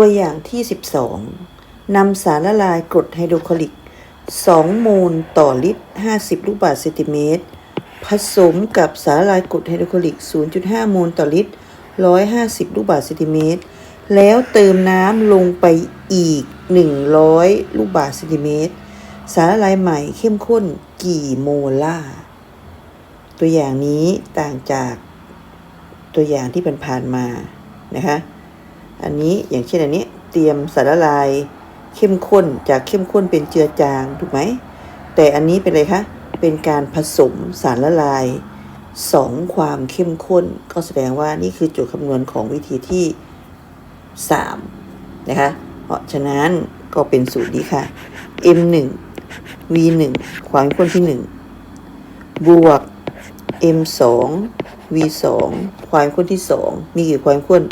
ตัวอย่างที่ 12 นำสารละลายกรดไฮโดรคลอริก2โมลต่อลิตร 50 ลูกบาศก์เซนติเมตร ผสมกับสารละลายกรดไฮโดรคลอริก 0.5โมลต่อลิตร 150 ลูกบาศก์เซนติเมตร แล้วเติมน้ำลงไปอีก 100 ลูกบาศก์เซนติเมตร สารละลายใหม่เข้มข้นกี่โมลาร์ตัวอย่างนี้ต่างจากตัวอย่างที่ผ่านๆมานะคะ อันนี้อย่างเช่นอันนี้เตรียมสารละลายเข้มข้นจากเข้มข้นเป็นเจือจางถูกไหม แต่อันนี้เป็นอะไรคะเป็นการผสมสารละลายสองความเข้มข้น ก็แสดงว่านี่คือโจทย์คำนวณของวิธีที่3นะคะเพราะฉะนั้นก็เป็นสูตรนี้ค่ะ m1 v1 ความเข้มข้นที่ 1 บวก m2 v2 ความข้นที่2มีกี่ความข้น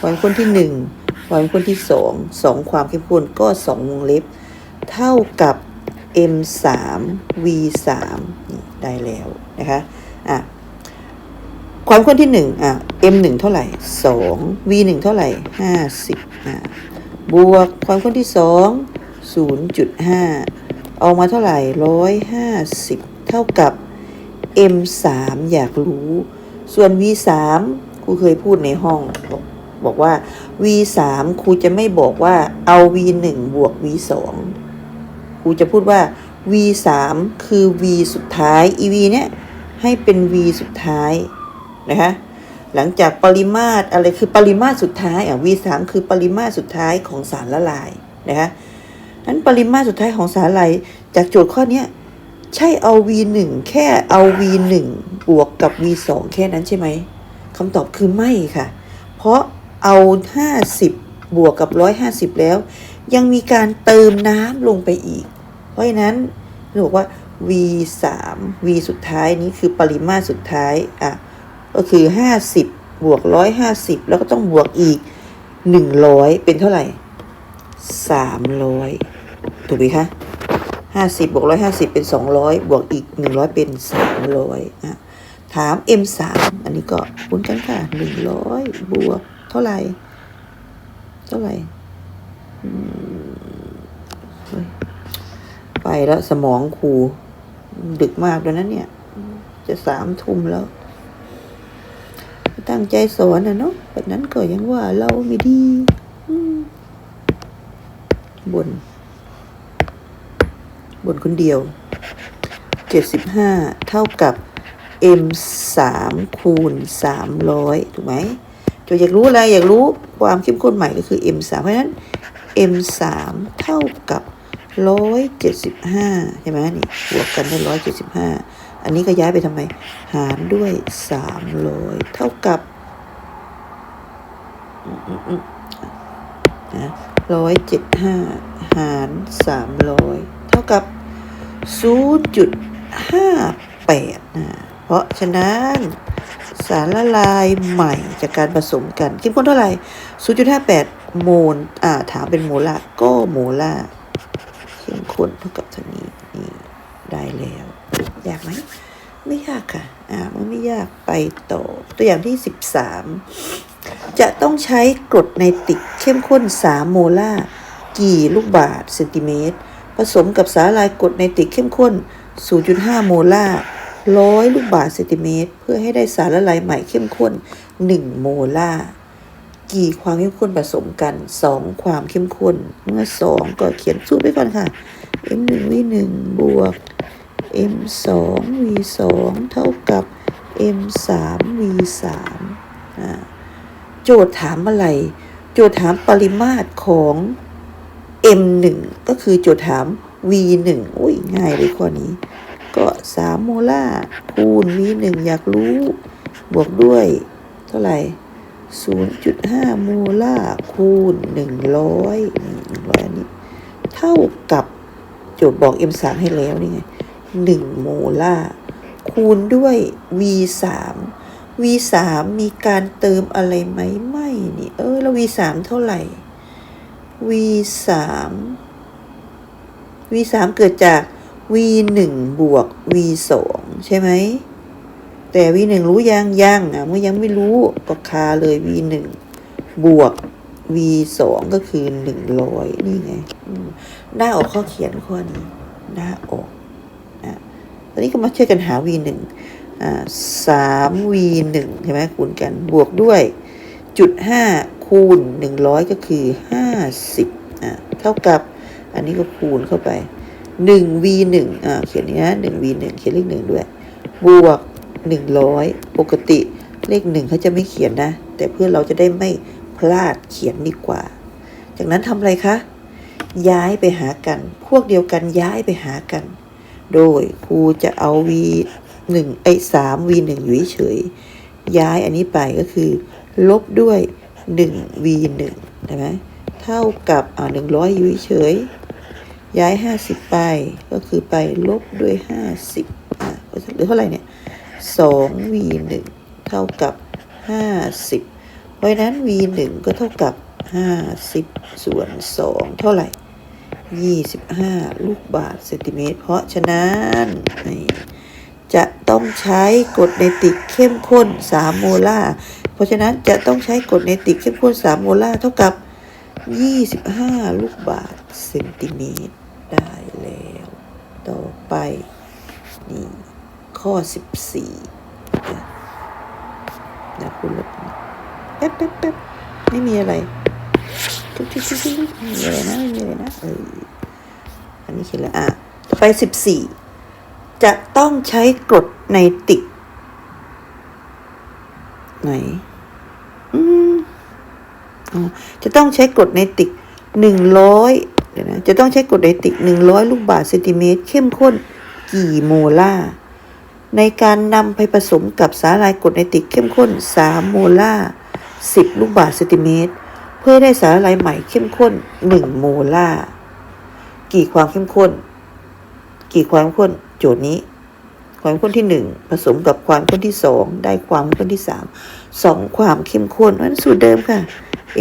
ความข้นที่1ความข้มข้นที่2 2ความเข้มข้นก็2วงเล็บ เท่ากับ m3 v3 นี่ได้แล้วนะคะอะความข้นที่1อะ m1 เท่าไหร่2 v1 เท่าไหร่50อะบวกความข้มข้นที่2 0.5เอามาเท่าไหร่150เท่ากับ M3 อยากรู้ ส่วน V3 ครูเคยพูดในห้องบอกบอกว่า V3 ครูจะไม่บอกว่าเอา V1 บวก V2 ครูจะพูดว่า V3 คือ V สุดท้าย EV เนี่ยให้เป็น V สุดท้ายนะคะหลังจากปริมาตรอะไรคือปริมาตรสุดท้ายอะ V3 คือปริมาตรสุดท้ายของสารละลายนะคะนั้นปริมาตรสุดท้ายของสารละลายจากโจทย์ข้อนี้ใช่เอา V1 แค่เอา V1 บวกกับ V2 แค่นั้นใช่ไหมคำตอบคือไม่ค่ะ เพราะเอา 50 บวกกับ 150 แล้ว ยังมีการเติมน้ำลงไปอีก เพราะฉะนั้นเราบอกว่า V3 V สุดท้ายนี้คือปริมาตรสุดท้ายอะก็คือ 50 บวก 150 แล้วก็ต้องบวกอีก 100 เป็นเท่าไหร่ 300 ถูกไหมคะห้าสิบบวกร้อยห้าสิบเป็นสองร้อยบวกอีกหนึ่งร้อยเป็นสามร้อยอะ ถาม m สามอันนี้ก็คูณกันค่ะหนึ่งร้อยบวกเท่าไหร่ เท่าไหร่ไปแล้วสมองครูดึกมากแล้วนะเนี่ย จะสามทุ่มแล้ว ตั้งใจสอนนะเนาะแบบนั้นก็ยังว่าเราไม่ดีบน บนคนเดียว75เท่ากับ m 3คูณ300 ถูกไหมโจทย์อยากรู้อะไร อยากรู้ความเข้มข้นใหม่ก็คือ m 3เพราะฉะนั้น m 3เท่ากับ175 ใช่ไหมนี่บวกกันได้175 อันนี้ก็ย้ายไปทำไม หารด้วย 300 เท่ากับอืมอืมอืมนะ175หาร300เท่ากับ0.58นะ ราะฉะนั้นสารละลายใหม่จากการผสมกันเข้มข้นเท่าไหร่ 0.58 โมล อ่า ถามเป็นโมลาก็โมลาเข้มข้นเท่ากับเท่านี้ นี่ ได้แล้ว ยากไหม ไม่ยากค่ะ อ่า มันไม่ยากไปต่อ ตัวอย่างที่ 13 จะต้องใช้กรดไนตริกเข้มข้น 3 โมลากี่ลูกบาศก์เซนติเมตร ผสมกับสารละลายกรดไนตริกเข้มข้น 0.5 โมลา 100 ลูกบาศก์เซนติเมตร เพื่อให้ได้สารละลายใหม่เข้มข้น 1 โมลาร์กี่ความเข้มข้นผสมกัน 2 ความเข้มข้น เมื่อ 2 ก็เขียนสูตรไปก่อนค่ะ m 1 v 1 บวก m 2 v 2 เท่ากับ m 3 v 3 โจทย์ถามอะไร โจทย์ถามปริมาตรของ M1 ก็คือโจทย์ถาม V1 อุ้ยง่ายเลยข้อนี้ ก็3โมลาร์คูณ V1 อยากรู้ บวกด้วย เท่าไหร่0.5โมลาร์คูณ100นี่100อันนี้ เท่ากับโจทย์บอก M3 ให้แล้วนี่ไง1โมลาร์คูณด้วย V3 V3 มีการเติมอะไรไหมไม่นี่ เออ แล้ว V3 เท่าไหร่ V3 V3 เกิดจาก V1 บวก V2 ใช่ไหม แต่ V1 รู้ยังยังอะเมื่อยังไม่รู้ก็คาเลย V1 บวก v สองก็คือหนึ่งร้อยนี่ไงหน้าออกข้อเขียนข้อนี้หน้าออกอะตอนนี้ก็มาช่วยกันหา v หนึ่งอ่าสาม v หนึ่งใช่ไหมคูณกันบวกด้วยจุดห้าคูณหนึ่งร้อยก็คือห้าสิบอ่าเท่ากับอันนี้ก็คูณเข้าไป หนึ่ง v หนึ่งอ่าเขียนอย่างนี้นะหนึ่ง v หนึ่งเขียนเลขหนึ่งด้วย บวกหนึ่งร้อยปกติเลขหนึ่งเขาจะไม่เขียนนะ แต่เพื่อเราจะได้ไม่พลาดเขียนดีกว่า จากนั้นทำอะไรคะ ย้ายไปหากัน พวกเดียวกันย้ายไปหากัน โดยครูจะเอา v หนึ่งไอ้สาม v หนึ่งอยู่เฉย ย้ายอันนี้ไปก็คือ ลบด้วยหนึ่ง v หนึ่งใช่ไหมเท่ากับอ่าหนึ่งร้อยอยู่เฉย ย้ายห้าสิบไป ก็คือไปลบด้วยห้าสิบอ่าหลือเท่าไหร่เนี่ยสอง v หนึ่งเท่ากับห้าสิบเพราะฉะนั้น v หนึ่งก็เท่ากับห้าสิบส่วนสองเท่าไหร่ยี่สิบห้าลูกบาศก์เซนติเมตร เพราะฉะนั้นจะต้องใช้กรดไนติกเข้มข้น 3 โมลาร์ เพราะฉะนั้นจะต้องใช้กรดไนติกเข้มข้น 3 โมลาร์เท่ากับ 25 ลูกบาศก์เซนติเมตร ได้แล้ว ต่อไป นี่ ข้อ14นะนะคุณลบแป๊บแป๊บแป๊บไม่มีอะไรทุกทุกทุกทุกไม่มีอะไรนะไม่มีอะไรนะเอออันนี้เขียนแล้วอะต่อไปสิบสี่จะต้องใช้กรดไนติกไหนอืมอ๋อจะต้องใช้กรดไนติกหนึ่งร้อย เดี๋ยวนะจะต้องใช้กรดไนตริกหนึ่งร้อยลูกบาศก์เซนติเมตร เข้มข้นกี่โมลาร์ในการนำไปผสมกับสาหร่ายกรดไนตริกเข้มข้นสามโมลาร์สิบลูกบาศก์เซนติเมตร เพื่อได้สารละลายใหม่เข้มข้นหนึ่งโมลาร์กี่ความเข้มข้น กี่ความเข้มข้นโจทย์นี้ ความเข้มข้นที่หนึ่งผสมกับความเข้มข้นที่สองได้ความเข้มข้นที่สามสองความเข้มข้นนั้นสูตรเดิมค่ะ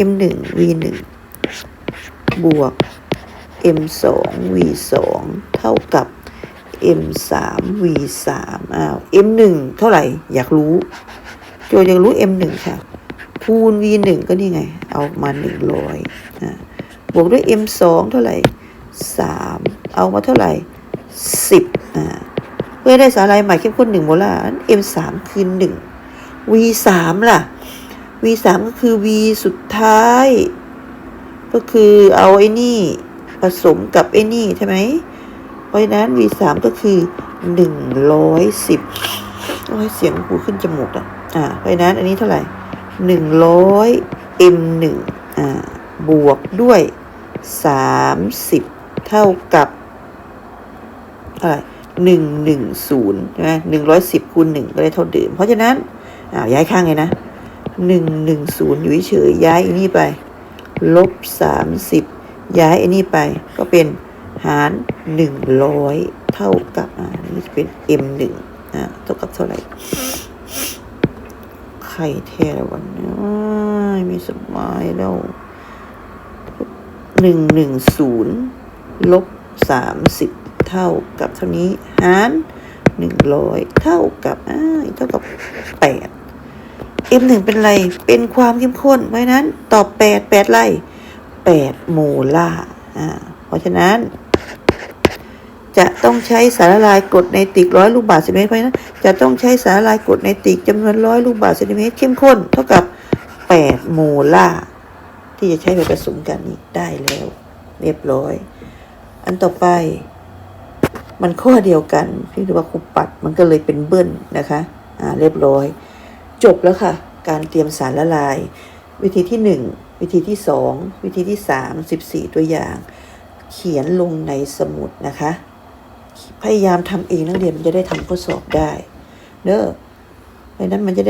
m หนึ่ง v หนึ่งบวก m สอง v สองเท่ากับ m สาม v สามอ้าว m หนึ่งเท่าไหร่ อยากรู้ โจทย์อยากรู้ m หนึ่งค่ะ คูณ v หนึ่งก็นี่ไง เอามาหนึ่งร้อยอ่าบวกด้วย m สองเท่าไหร่สามเอามาเท่าไหร่สิบอ่าเพื่อได้สาร่ายใหม่เข้มข้นหนึ่งโมลาร์ m สามคือหนึ่ง v สามล่ะ v สามก็คือ v สุดท้าย ก็คือเอาไอ้นี่ ผสมกับไอ้นี่ใช่ไหมเพราะฉะนั้น v สามก็คือหนึ่งร้อยสิบโอ้ยเสียงหูขึ้นจมูกอะอ่าเพราะฉะนั้นอันนี้เท่าไหร่หนึ่งร้อย m หนึ่งอ่าบวกด้วยสามสิบเท่ากับอะไรหนึ่งหนึ่งศูนย์ใช่ไหมหนึ่งร้อยสิบคูณหนึ่งก็ได้เท่าเดิม เพราะฉะนั้นอ้าวย้ายข้างเลยนะหนึ่งหนึ่งศูนย์อยู่เฉยย้ายอันนี้ไป ลบสามสิบ ย้ายไอันนี้ไปก็เป็นหารหนึ่งร้อยเท่ากับอ่านี่จะเป็น m หนึ่งอ่าเท่ากับเท่าไหร่ไข่แท้วันนี้ไม่สบายแล้วหนึ่งหนึ่งศูนย์ลบสามสิบเท่ากับเท่านี้หารหนึ่งร้อยเท่ากับอ่าเท่ากับแปด m หนึ่งเป็นไร เป็นความเข้มข้น เพราะนั้นตอบแปดแปดไร แปดโมลาร์อ่าเพราะฉะนั้น จะต้องใช้สารละลายกรดไนตริกร้อยลูกบาศก์เซนติเมตรเพราะฉะนั้นจะต้องใช้สารละลายกรดไนตริกจำนวนร้อยลูกบาศก์เซนติเมตรเข้มข้นเท่ากับแปดโมลาร์ที่จะใช้ไปผสมกันนี้ได้แล้ว เรียบร้อย อันต่อไป มันข้อเดียวกันพี่ถือว่าครูปัดมันก็เลยเป็นเบิ้ลนะคะอ่าเรียบร้อย จบแล้วค่ะ การเตรียมสารละลาย วิธีที่หนึ่ง วิธีที่สองวิธีที่สามสิบสี่ตัวอย่าง เขียนลงในสมุดนะคะ พยายามทำเองนักเรียนมันจะได้ทำข้อสอบได้เนอะดังนั้นมันจะได้